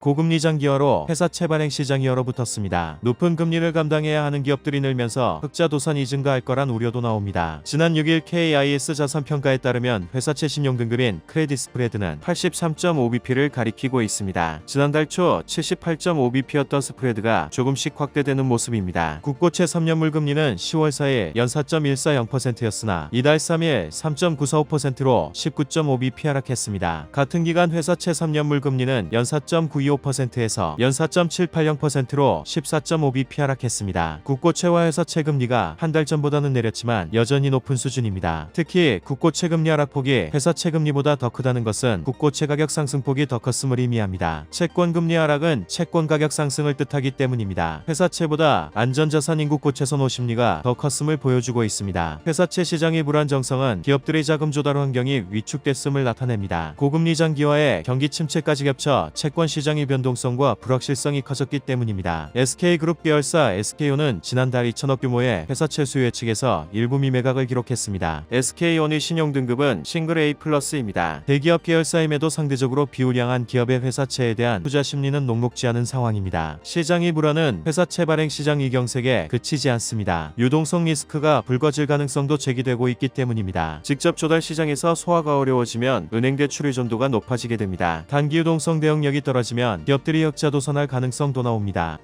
고금리 장기화로 회사채 발행 시장이 얼어붙었습니다. 높은 금리를 감당해야 하는 기업들이 늘면서 흑자 도산이 증가할 거란 우려도 나옵니다. 지난 6일 KIS 자산평가에 따르면 회사채 신용 등급인 크레딧 스프레드는 83.5bp를 가리키고 있습니다. 지난달 초 78.5bp였던 스프레드가 조금씩 확대되는 모습입니다. 국고채 3년물 금리는 10월 4일 연 4.140%였으나 이달 3일 3.945%로 19.5bp 하락했습니다. 같은 기간 회사채 3년물 금리는 연 4.925%에서 연 4.780%로 14.5bp 하락했습니다. 국고채와 회사채 금리가 한 달 전보다는 내렸지만 여전히 높은 수준입니다. 특히 국고채 금리 하락폭이 회사 채 금리보다 더 크다는 것은 국고채 가격 상승폭이 더 컸음을 의미합니다. 채권 금리 하락은 채권 가격 상승을 뜻하기 때문입니다. 회사채보다 안전자산인 국고채 선 호 심리가 더 컸음을 보여주고 있습니다. 회사채 시장의 불안 정성은 기업들의 자금 조달 환경이 위축됐음을 나타냅니다. 고금리 장기화에 경기 침체까지 겹쳐 채권 시장 의 변동성과 불확실성이 커졌기 때문입니다. SK그룹 계열사 SK온은 지난달 2천억 규모의 회사채 수요 예측에서 일부 미매각을 기록했습니다. SK온의 신용 등급은 싱글 A 플러스입니다. 대기업 계열사임에도 상대적으로 비우량한 기업의 회사채에 대한 투자 심리는 녹록지 않은 상황입니다. 시장의 불안은 회사채 발행 시장 이경색에 그치지 않습니다. 유동성 리스크가 불거질 가능성도 제기되고 있기 때문입니다. 직접 조달 시장에서 소화가 어려워지면 은행 대출 의존도가 높아지게 됩니다. 단기 유동성 대응력이 떨어지면 기업들이 흑자 도산할 가능성도 나옵니다.